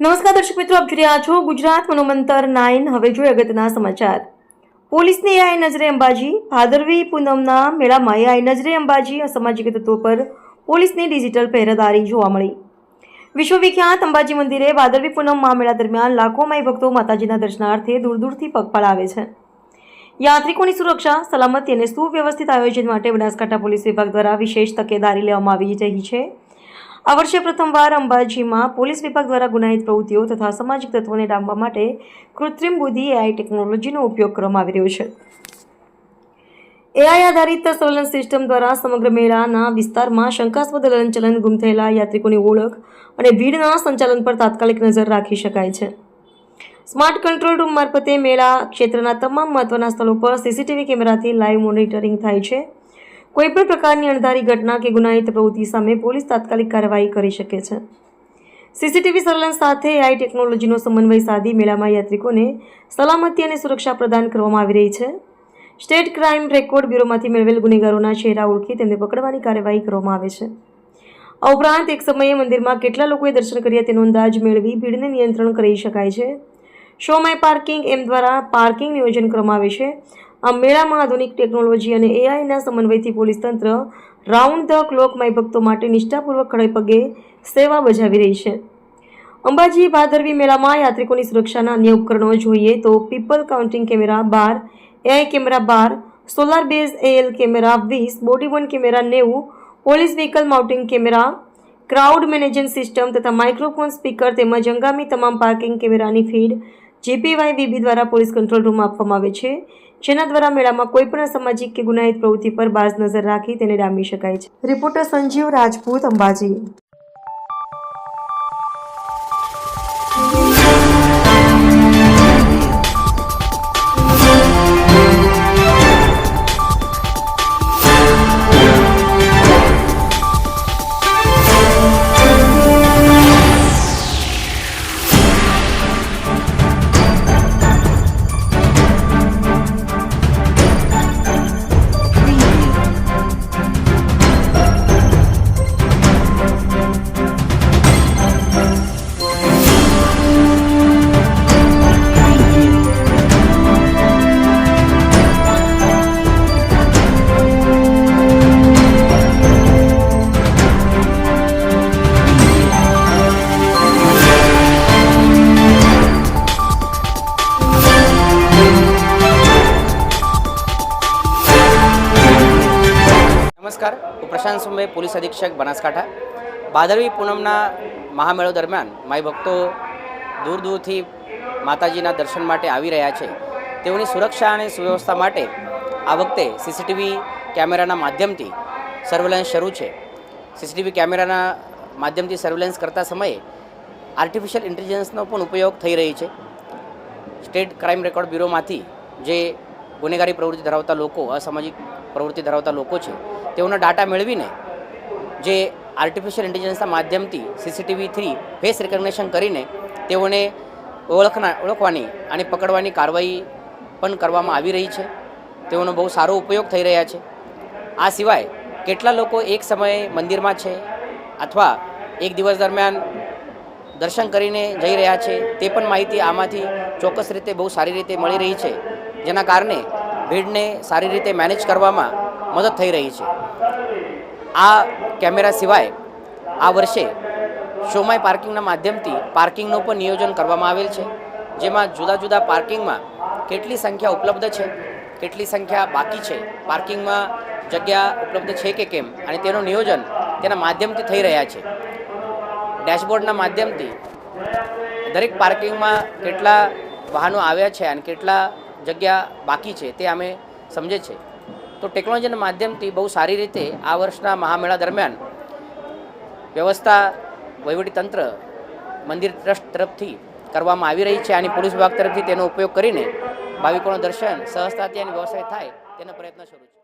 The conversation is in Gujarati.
નમસ્કાર દર્શક મિત્રો, આપ જોઈ રહ્યા છો ગુજરાત મનોમંતર નાઇન. હવે જોઈએ અગત્યના સમાચાર. પોલીસની આઈ નજરે અંબાજી. ભાદરવી પૂનમના મેળામાં આઈ નજરે અંબાજી અસામાજિક તત્વો પર પોલીસની ડિજિટલ પહેરેદારી જોવા મળી. વિશ્વવિખ્યાત અંબાજી મંદિરે ભાદરવી પૂનમ મહામેળા દરમિયાન લાખો માઈ ભક્તો માતાજીના દર્શનાર્થે દૂર દૂરથી પગપાળ આવે છે. યાત્રિકોની સુરક્ષા, સલામતી અને સુવ્યવસ્થિત આયોજન માટે બનાસકાંઠા પોલીસ વિભાગ દ્વારા વિશેષ તકેદારી લેવામાં આવી રહી છે. આ વર્ષે પ્રથમવાર અંબાજીમાં પોલીસ વિભાગ દ્વારા ગુનાહિત પ્રવૃત્તિઓ તથા સામાજિક તત્વોને ડામવા માટે કૃત્રિમ બુદ્ધિ એઆઈ ટેકનોલોજીનો ઉપયોગ કરવામાં આવી રહ્યો છે. એઆઈ આધારિત સર્વેલન્સ સિસ્ટમ દ્વારા સમગ્ર મેળાના વિસ્તારમાં શંકાસ્પદ હલનચલન ગુમ થયેલા યાત્રિકોની ઓળખ અને ભીડના સંચાલન પર તાત્કાલિક નજર રાખી શકાય છે. સ્માર્ટ કંટ્રોલ રૂમ મારફતે મેળા ક્ષેત્રના તમામ મહત્વના સ્થળો પર સીસીટીવી કેમેરાથી લાઈવ મોનિટરિંગ થાય છે. કોઈપણ પ્રકારની અણધારી ઘટના કે ગુનાહિત પ્રવૃત્તિ સામે પોલીસ તાત્કાલિક કાર્યવાહી કરી શકે છે. સીસીટીવી સર્વેલન્સ સાથે એઆઈ ટેકનોલોજીનો સમન્વય સાધી મેળામાં યાત્રિકોને સલામતી અને સુરક્ષા પ્રદાન કરવામાં આવી રહી છે. સ્ટેટ ક્રાઇમ રેકોર્ડ બ્યુરોમાંથી મેળવેલ ગુનેગારોના ચહેરા ઓળખી તેમને પકડવાની કાર્યવાહી કરવામાં આવે છે. આ ઉપરાંત એક સમયે મંદિરમાં કેટલા લોકોએ દર્શન કર્યા તેનો અંદાજ મેળવી ભીડને નિયંત્રણ કરી શકાય છે. શો માય પાર્કિંગ એમ દ્વારા પાર્કિંગ નિયોજન કરવામાં આવે છે. આ મેળામાં આધુનિક ટેકનોલોજી અને એઆઈના સમન્વયથી પોલીસ તંત્ર રાઉન્ડ ધ ક્લોક માય ભક્તો માટે નિષ્ઠાપૂર્વક ખડે પગે સેવા બજાવી રહી છે. અંબાજી ભાદરવી મેળામાં યાત્રિકોની સુરક્ષાના અન્ય ઉપકરણો જોઈએ તો પીપલ કાઉન્ટિંગ કેમેરા બાર AI camera bar solar base A L camera વીસ બોડી વન કેમેરા નેવું police vehicle mounting camera crowd management system તથા માઇક્રોફોન સ્પીકર તેમજ હંગામી તમામ પાર્કિંગ કેમેરાની ફીડ જીપીવાય વીબી દ્વારા પોલીસ કંટ્રોલ રૂમ આપવામાં આવે છે. જેના દ્વારા મેળામાં કોઈપણ અસામાજિક કે ગુનાહિત પ્રવૃત્તિ પર બાજ નજર રાખી તેને ડામી શકાય છે. રિપોર્ટર સંજીવ રાજપૂત અંબાજી. નમસ્કાર. હું પ્રશાંત સુંબે પોલીસ અધિક્ષક, બનાસકાંઠા. ભાદરવી પૂનમના મહામેળો દરમિયાન માઈ ભક્તો દૂર દૂરથી માતાજીના દર્શન માટે આવી રહ્યા છે. તેઓની સુરક્ષા અને સુવ્યવસ્થા માટે આ વખતે સીસીટીવી કેમેરાના માધ્યમથી સર્વેલન્સ શરૂ છે. સીસીટીવી કેમેરાના માધ્યમથી સર્વેલન્સ કરતા સમયે આર્ટિફિશિયલ ઇન્ટેલિજન્સનો પણ ઉપયોગ થઈ રહી છે. સ્ટેટ ક્રાઇમ રેકોર્ડ બ્યુરોમાંથી જે ગુનેગારી પ્રવૃત્તિ ધરાવતા લોકો, અસામાજિક પ્રવૃત્તિ ધરાવતા લોકો છે તેઓના ડાટા મેળવીને જે આર્ટિફિશિયલ ઇન્ટેલિજન્સના માધ્યમથી સીસીટીવી થ્રી ફેસ રિકગ્નેશન કરીને તેઓને ઓળખના, ઓળખવાની અને પકડવાની કાર્યવાહી પણ કરવામાં આવી રહી છે. તેઓનો બહુ સારો ઉપયોગ થઈ રહ્યા છે. આ સિવાય કેટલા લોકો એક સમયે મંદિરમાં છે અથવા એક દિવસ દરમિયાન દર્શન કરીને જઈ રહ્યા છે તે પણ માહિતી આમાંથી ચોક્કસ રીતે બહુ સારી રીતે મળી રહી છે. જેના કારણે ભીડને સારી રીતે મેનેજ કરવામાં મદદ થઈ રહી છે. આ કેમેરા સિવાય આ વર્ષે શોમાય પાર્કિંગના માધ્યમથી પાર્કિંગનું પણ નિયોજન કરવામાં આવેલ છે. જેમાં જુદા જુદા પાર્કિંગમાં કેટલી સંખ્યા ઉપલબ્ધ છે, કેટલી સંખ્યા બાકી છે, પાર્કિંગમાં જગ્યા ઉપલબ્ધ છે કે કેમ અને તેનું નિયોજન તેના માધ્યમથી થઈ રહ્યા છે. ડેશબોર્ડના માધ્યમથી દરેક પાર્કિંગમાં કેટલા વાહનો આવ્યા છે અને કેટલા જગ્યા બાકી છે તે અમે સમજે છે. તો ટેકનોલોજીના માધ્યમથી બહુ સારી રીતે આ વર્ષના મહામેળા દરમિયાન વ્યવસ્થા વહીવટીતંત્ર, મંદિર ટ્રસ્ટ તરફથી કરવામાં આવી રહી છે. અને પોલીસ વિભાગ તરફથી તેનો ઉપયોગ કરીને ભાવિકોનું દર્શન સહજતાથી અને વ્યવસાય થાય તેનો પ્રયત્ન શરૂ છે.